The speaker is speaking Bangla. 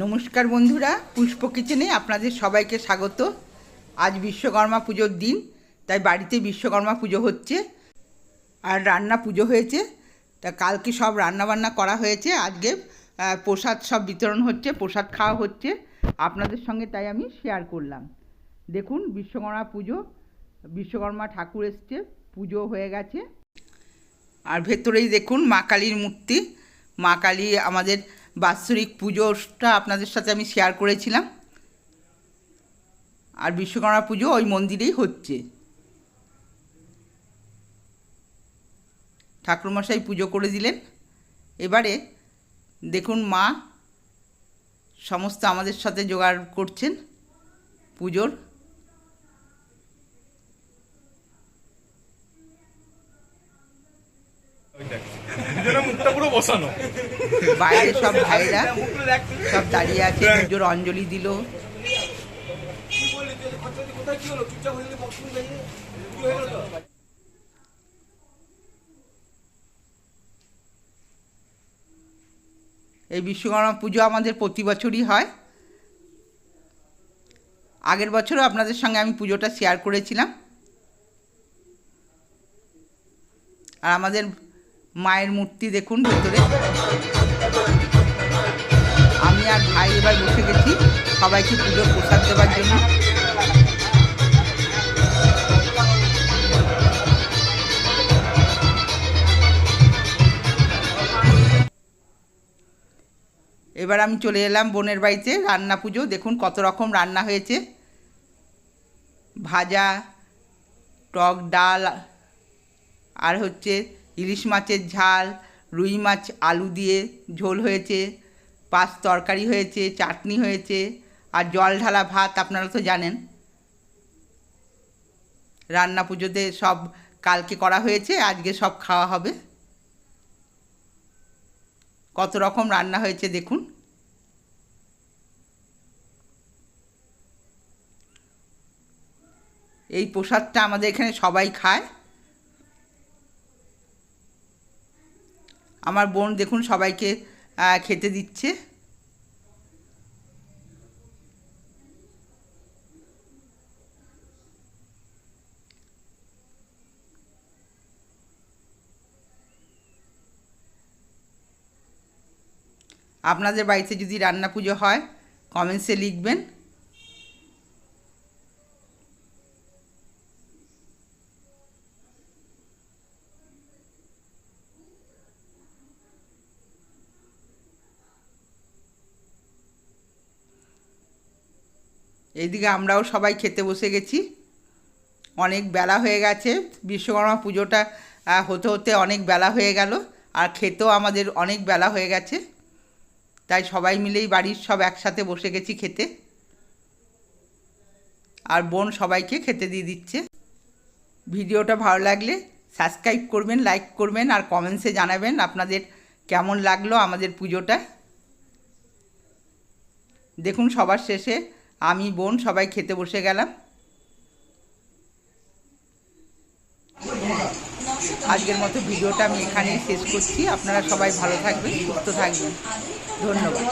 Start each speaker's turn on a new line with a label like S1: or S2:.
S1: নমস্কার বন্ধুরা, পুষ্প কিচেনে আপনাদের সবাইকে স্বাগত। আজ বিশ্বকর্মা পুজোর দিন, তাই বাড়িতে বিশ্বকর্মা পুজো হচ্ছে আর রান্না পুজো হয়েছে। তা কালকে সব রান্না বান্না করা হয়েছে, আজকে প্রসাদ সব বিতরণ হচ্ছে, প্রসাদ খাওয়া হচ্ছে। আপনাদের সঙ্গে তাই আমি শেয়ার করলাম। দেখুন, বিশ্বকর্মা পুজো, বিশ্বকর্মা ঠাকুর এসছে, পুজো হয়ে গেছে। আর ভেতরেই দেখুন মা কালীর মূর্তি। মা কালী আমাদের বাৎসরিক পুজোটা আপনাদের সাথে আমি শেয়ার করেছিলাম। আর বিশ্বকর্মা পুজো ওই মন্দিরেই হচ্ছে। ঠাকুরমশাই পুজো করে দিলেন। এবারে দেখুন মা সমস্ত আমাদের সাথে জোগাড় করছেন পুজোর।
S2: বসানো।
S1: বাইরে সব ভাইরা সব দাঁড়িয়ে আছে পুজোর অঞ্জলি দিল। এই বিশ্বকর্মা পুজো আমাদের প্রতি বছরই হয়। আগের বছরও আপনাদের সঙ্গে আমি পুজোটা শেয়ার করেছিলাম। আর আমাদের মায়ের মূর্তি দেখুন ভেতরে। আমি আর ভাই এবার বসে গেছি সবাইকে পুজোর প্রসাদ দেওয়ার জন্য। এবার আমি চলে এলাম বোনের বাড়িতে রান্না পুজো। দেখুন কত রকম রান্না হয়েছে। ভাজা, টক ডাল, আর হচ্ছে ইলিশ মাছের ঝাল, রুই মাছ, আলু দিয়ে ঝোল হয়েছে, পাঁচ তরকারি হয়েছে, চাটনি হয়েছে, আর জল ঢালা ভাত আপনারা তো জানেন। রান্না পুজোতে সব কালকে করা হয়েছে, আজকে সব খাওয়া হবে। কত রকম রান্না হয়েছে দেখুন। এই প্রসাদটা আমাদের এখানে সবাই খায়। আমার বোন দেখুন সবাইকে খেতে দিচ্ছে। আপনাদের বাড়িতে যদি রান্না পুজো হয় কমেন্টসে লিখবেন। এইদিকে আমরাও সবাই খেতে বসে গেছি। অনেক বেলা হয়ে গেছে, বিশ্বকর্মা পুজোটা হতে হতে অনেক বেলা হয়ে গেল, আর খেতেও আমাদের অনেক বেলা হয়ে গেছে। তাই সবাই মিলেই বাড়ির সব একসাথে বসে গেছি খেতে। আর বোন সবাইকে খেতে দিয়ে দিচ্ছে। ভিডিওটা ভালো লাগলে সাবস্ক্রাইব করবেন, লাইক করবেন, আর কমেন্টসে জানাবেন আপনাদের কেমন লাগল আমাদের পুজোটা। দেখুন সবার শেষে আমি, বোন, সবাই খেতে বসে গেলাম। আজকের মতো ভিডিওটা আমি এখানেই শেষ করছি। আপনারা সবাই ভালো থাকবেন, সুস্থ থাকবেন। ধন্যবাদ।